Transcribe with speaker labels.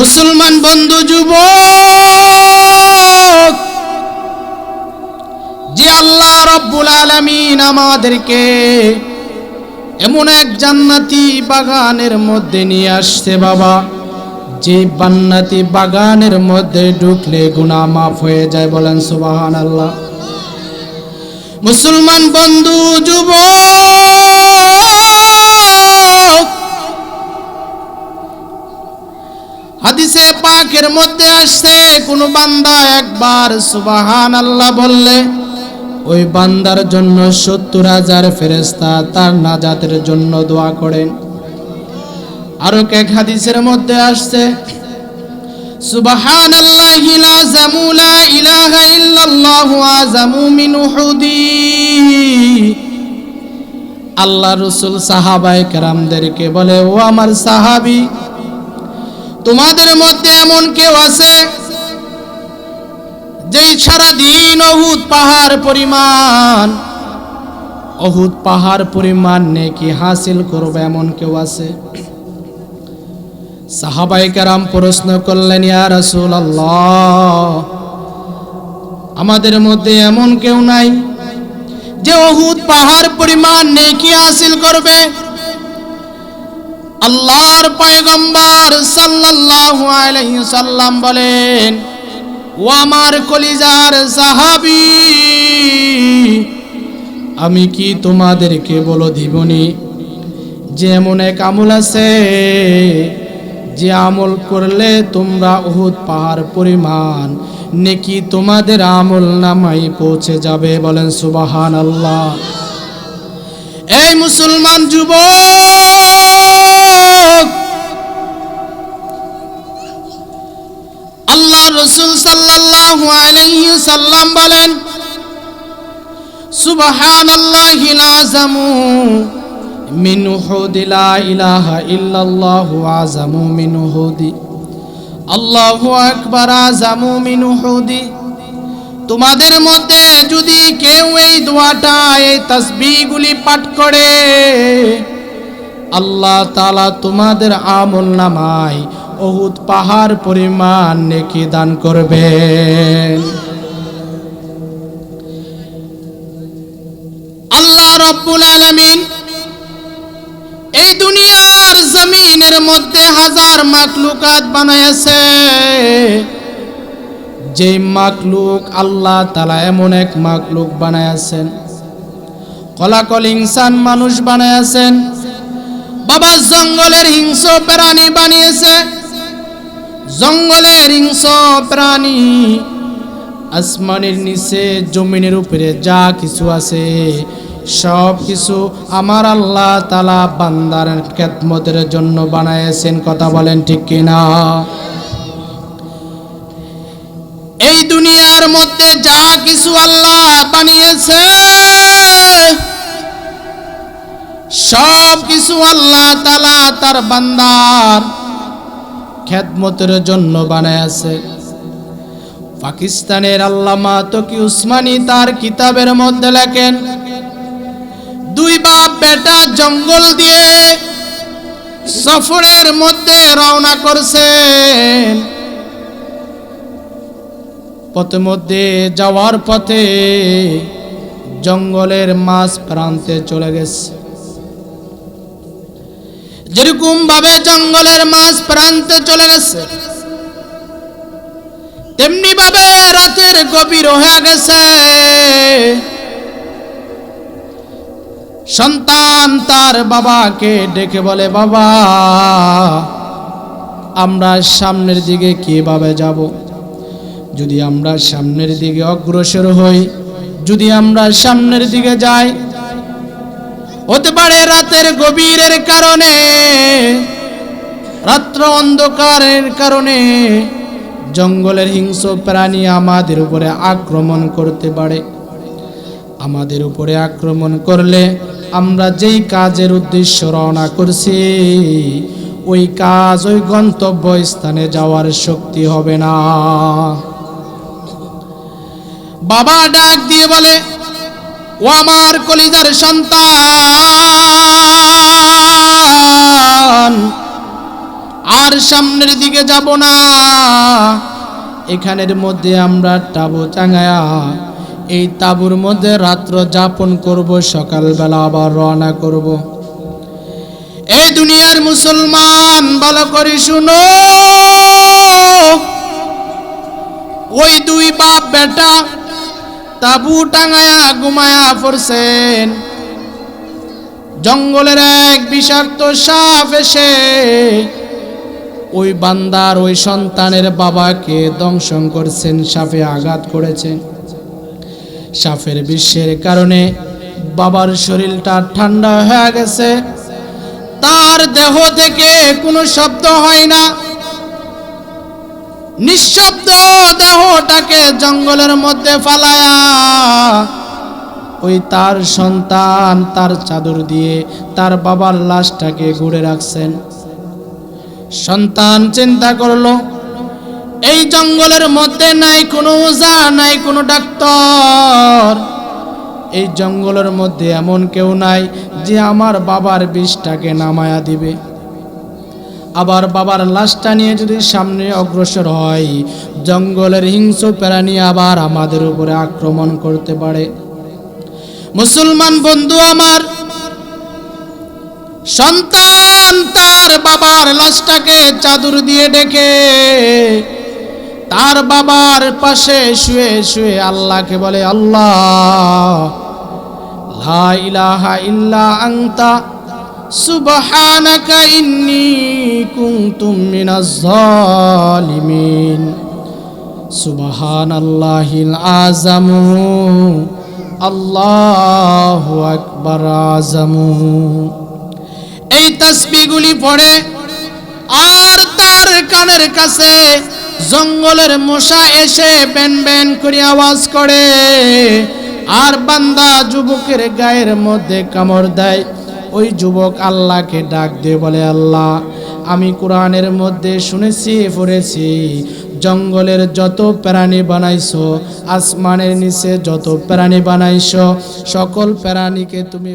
Speaker 1: মুসলমান বন্ধু যুব যে আল্লাহ রব্বুল আলামিন আমাদেরকে এমন এক জান্নাতি বাগানের মধ্যে নিয়ে আসছে, বাবা। যে জান্নাতি বাগানের মধ্যে ঢুকলে গুনাহ মাফ হয়ে যায়, বলেন সুবাহান আল্লাহ মুসলমান বন্ধু, যুবক হাদিসে পাকের মধ্যে আসছে, কোন বান্দা একবার সুবাহান আল্লাহ বললে, ওই বান্দার জন্য সত্তর হাজার ফেরেস্তা তার নাজাতের জন্য দোয়া করেন। আরও এক হাদিসের মধ্যে আসছে সুবাহান আল্লাহি লা জামুলা ইলাহা ইল্লাল্লাহু আযামু মিন উহুদি আল্লাহ রসুল সাহাবায়ে কেরামদেরকে বলে, ও আমার সাহাবী তোমাদের মধ্যে এমন কেউ আছে যেই সারাদিন অহুদ পাহাড় পরিমাণ অহুদ পাহাড় পরিমাণ নেকি হাসিল করবে এমন কেউ আছে? সাহাবাই কারাম প্রশ্ন করলেন, ইয়া রাসূল আমাদের মধ্যে এমন কেউ নাই যে অহুদ পাহাড় পরিমাণ নেকি হাসিল করবে? আল্লাহর পয়গম্বর সাল্লাল্লাহু আলাইহি সাল্লাম বলেন, ও আমার কলিজার সাহাবী, আমি কি তোমাদেরকে বলো দিবনি? যে এমন এক আমল আছে, যে আমল করলে তোমরা উহুদ পাহাড় পরিমাণ নেকি তোমাদের আমল নামাই পৌঁছে যাবে। বলেন সুবাহান আল্লাহ এই মুসলমান যুবক আল্লাহ রসুল আলাইহি সাল্লাম বলেন, সুবহানাল্লাহি লাযামু মিন উহুদি লা ইলাহা ইল্লাল্লাহু আযামু মিন উহুদি, আল্লাহু আকবার তোমাদের মধ্যে যদি আল্লাহ তাআলা তোমাদের আমল নামায় অহুদ পাহাড় পরিমাণ নেকি দান করবেন। আল্লাহ রব্বুল আলামিন এই দুনিয়ার জমিনের মধ্যে হাজার মাকলুকাত বানাইছে যে মাকলুক আল্লাহ তালা এমন এক মাকলুক বানাইছেন কলাকল ইনসান মানুষ বানাইছেন বাবা জঙ্গলের হিংস্র প্রাণী বানিয়েছে। জঙ্গলের হিংস্র প্রাণী আসমানের নিচে, জমিনের উপরে যা কিছু আছে, সব কিছু আমার আল্লাহ তালা বান্দার খেদমতের জন্য বানাইছেন কথা বলেন ঠিক কিনা? এই দুনিয়ার মধ্যে যা কিছু আল্লাহ বানিয়েছে, সব কিছু আল্লাহ তালা তার বান্দার খেদমতের জন্য বানায় আছে পাকিস্তানের আল্লামা তকি উসমানি তার কিতাবের মধ্যে লেখেন, দুই বাপ বেটা জঙ্গল দিয়ে সফরের মধ্যে রওনা করছেন। পথে মধ্যে যাওয়ার পথে জঙ্গলের মাছ প্রান্তে চলে গেছে। যেরকম ভাবে জঙ্গলের মাছ প্রান্তে চলে গেছে, তেমনি ভাবে রাতের গভীর হয়ে গেছে। সন্তান তার বাবাকে ডেকে বলে, বাবা, আমরা সামনের দিকে কীভাবে যাব? যদি আমরা সামনের দিকে অগ্রসর হই, যদি আমরা সামনের দিকে যাই, হতে পারে রাতের গভীরের কারণে, রাত্র অন্ধকারের কারণে, জঙ্গলের হিংস্র প্রাণী আমাদের উপরে আক্রমণ করতে পারে। আমাদের উপরে আক্রমণ করলে আমরা যেই কাজের উদ্দেশ্য রওনা করছি, ওই কাজ, ওই গন্তব্য স্থানে যাওয়ার শক্তি হবে না। বাবা ডাক দিয়ে বলে, ও আমার কলিজার সন্তান, আর সামনের দিকে যাব না। এখানের মধ্যে আমরা তাবু টাঙায়া, এই তাবুর মধ্যে রাত্র যাপন করব, সকালবেলা আবার রওনা করব। এই দুনিয়ার মুসলমান, ভালো করে শুনো। ওই দুই বাপ বেটা তাবু টাঙায়া ঘুমায়া পড়ছেন। জঙ্গলের এক বিষাক্ত সাপ এসে ওই বান্দার ওই সন্তানের বাবাকে দংশন করছেন, সাপে আঘাত করেছেন সাপের বিশ্বের কারণে বাবার শরীরটা ঠান্ডা হয়ে গেছে। তার দেহ থেকে কোনো শব্দ হয় না। নিঃশব্দ দেহটাকে জঙ্গলের মধ্যে ফালায়া ওই তার সন্তান তার চাদর দিয়ে তার বাবার লাশটাকে ঘুরে রাখছেন। সন্তান চিন্তা করল, এই জঙ্গলের মধ্যে নাই কোনো ওজা নাই কোনো ডাক্তার। এই জঙ্গলের মধ্যে এমন কেউ নাই যে আমার বাবার বিষটাকে নামায়া দিবে। আবার বাবার লাশটা নিয়ে যদি সামনে অগ্রসর হয়, জঙ্গলের হিংস্র প্রাণী আবার আমাদের উপরে আক্রমণ করতে পারে। মুসলমান বন্ধু আমার, সন্তান তার বাবার লাশটাকে চাদর দিয়ে ডেকে, তার বাবার পাশে শুয়ে শুয়ে আল্লাহকে বলে, আল্লাহ, লা ইলাহা ইল্লা আনতা সুবহানাকা ইন্নী কুনতুম মিনাজ জালিমিন সুবহানাল্লাহিল আযামু। আল্লাহু আকবার আযামু। এই তসবিগুলি পড়ে আর তার কানের কাছে জঙ্গলের মশা এসে বেন বেন করে আওয়াজ করে। আর বান্দা যুবকের গায়ের মধ্যে কামড় দেয়। ওই যুবক আল্লাহকে ডাক দিয়ে বলে, আল্লাহ, আমি কোরআনের মধ্যে শুনেছি, পড়েছি জঙ্গলের যত প্রাণী বানাইছো, আসমানের নিচে যত প্রাণী বানাইছো, সকল প্রাণীকে তুমি।